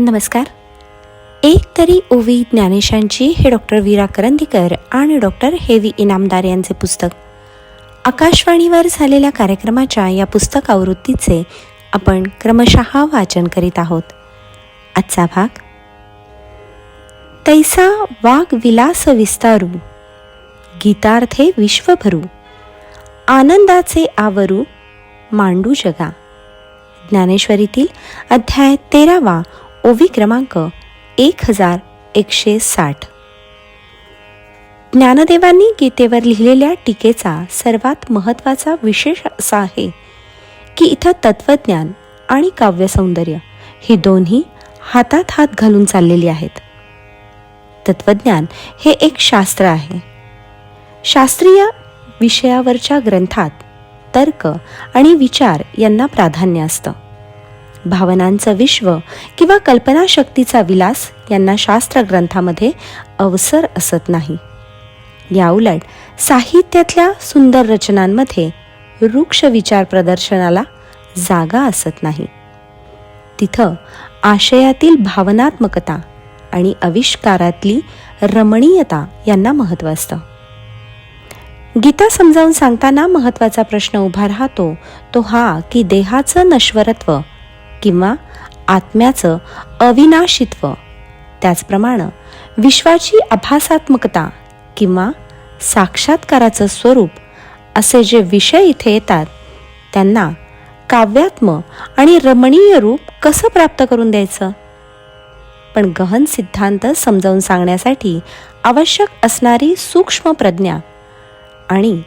नमस्कार. एक तरी ओवी ज्ञानेशांची हे डॉक्टर वीरा करंदीकर आणि डॉक्टर हेवी इनामदार यांचे पुस्तक. आकाशवाणीवर झालेल्या कार्यक्रमाच्या या पुस्तक आवृत्तीचे आपण क्रमशः वाचन करीत आहोत. आजचा भाग तैसा वाघ विलास विस्तारू गीतार्थे विश्वभरू आनंदाचे आवरू मांडू जगा. ज्ञानेश्वरीतील अध्याय तेरावा ओवी क्रमांक एक हजार एकशे साठ. ज्ञानदेवांनी गीतेवर लिहिलेल्या टीकेचा सर्वात महत्त्वाचा विशेष असा आहे की इथं तत्वज्ञान आणि काव्यसौंदर्य ही दोन्ही हातात हात घालून चाललेली आहेत. तत्वज्ञान हे एक शास्त्र आहे. शास्त्रीय विषयावरच्या ग्रंथात तर्क आणि विचार यांना प्राधान्य असतं. भावनांचं विश्व किंवा कल्पनाशक्तीचा विलास यांना शास्त्र ग्रंथामध्ये अवसर असत नाही. याउलट साहित्यातल्या सुंदर रचनांमध्ये वृक्ष विचार प्रदर्शनाला जागा असत नाही. तिथं आशयातील भावनात्मकता आणि आविष्कारातली रमणीयता यांना महत्त्व असतं. गीता समजावून सांगताना महत्त्वाचा प्रश्न उभा राहतो तो हा की देहाचं नश्वरत्व किंवा आत्म्याचं अविनाशित्व. त्याचप्रमाणे विश्वाची अभासात्मकता किंवा साक्षात्काराचं स्वरूप असे जे विषय इथे येतात त्यांना काव्यात्म आणि रमणीय रूप कसं प्राप्त करून द्यायचं? पण गहन सिद्धांत समजावून सांगण्यासाठी आवश्यक असणारी सूक्ष्म प्रज्ञा आणि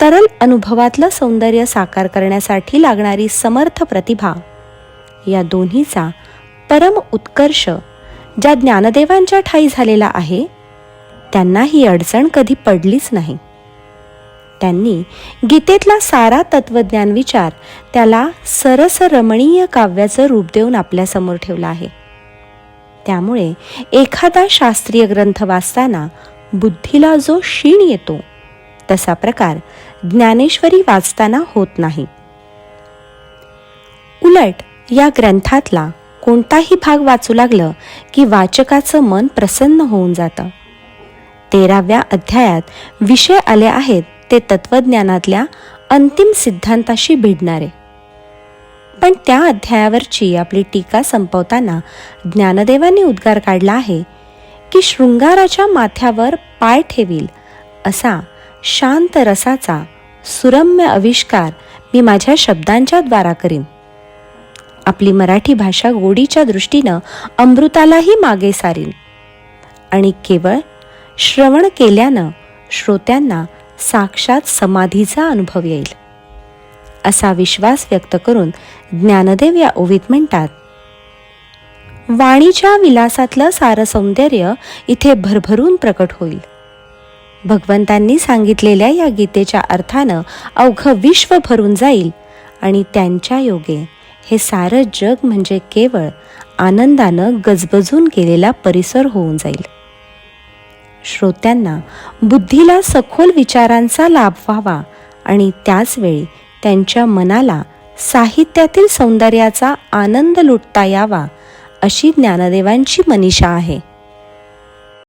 तरल अनुभवातलं सौंदर्य साकार करण्यासाठी लागणारी समर्थ प्रतिभा या दोन्हीचा परम उत्कर्ष ज्या ज्ञानदेवांच्या ठाई झालेला आहे त्यांना ही अडचण कधी पडलीच नाही. त्यांनी गीतेतला सारा तत्वज्ञान विचार त्याला सरस रमणीय काव्याचं रूप देऊन आपल्यासमोर ठेवला आहे. त्यामुळे एखादा शास्त्रीय ग्रंथ वाचताना बुद्धीला जो क्षीण येतो तसा प्रकार ज्ञानेश्वरी वाचताना होत नाही. उलट या ग्रंथातला कोणताही भाग वाचू लागलं की वाचकाचं मन प्रसन्न होऊन जातं. तेराव्या अध्यायात विषय आले आहेत ते तत्वज्ञानातल्या अंतिम सिद्धांताशी भिडणारे. पण त्या अध्यायावरची आपली टीका संपवताना ज्ञानदेवांनी उद्गार काढला आहे की शृंगाराच्या माथ्यावर पाय ठेवील असा शांत रसाचा सुरम्य आविष्कार मी माझ्या शब्दांच्या द्वारा करीन. आपली मराठी भाषा गोडीच्या दृष्टीनं अमृतालाही मागे सारील. आणि केवळ श्रवण केल्यानं श्रोत्यांना साक्षात समाधीचा अनुभव येईल. असा विश्वास व्यक्त करून ज्ञानदेव या ओवीत म्हणतात वाणीच्या विलासातलं सारं सौंदर्य इथे भरभरून प्रकट होईल. भगवंतांनी सांगितलेल्या या गीतेच्या अर्थानं अवघं विश्व भरून जाईल आणि त्यांच्या योगे हे सारं जग म्हणजे केवळ आनंदानं गजबजून गेलेला परिसर होऊन जाईल. श्रोत्यांना बुद्धीला सखोल विचारांचा लाभ व्हावा आणि त्याचवेळी त्यांच्या मनाला साहित्यातील सौंदर्याचा आनंद लुटता यावा अशी ज्ञानदेवांची मनीषा आहे.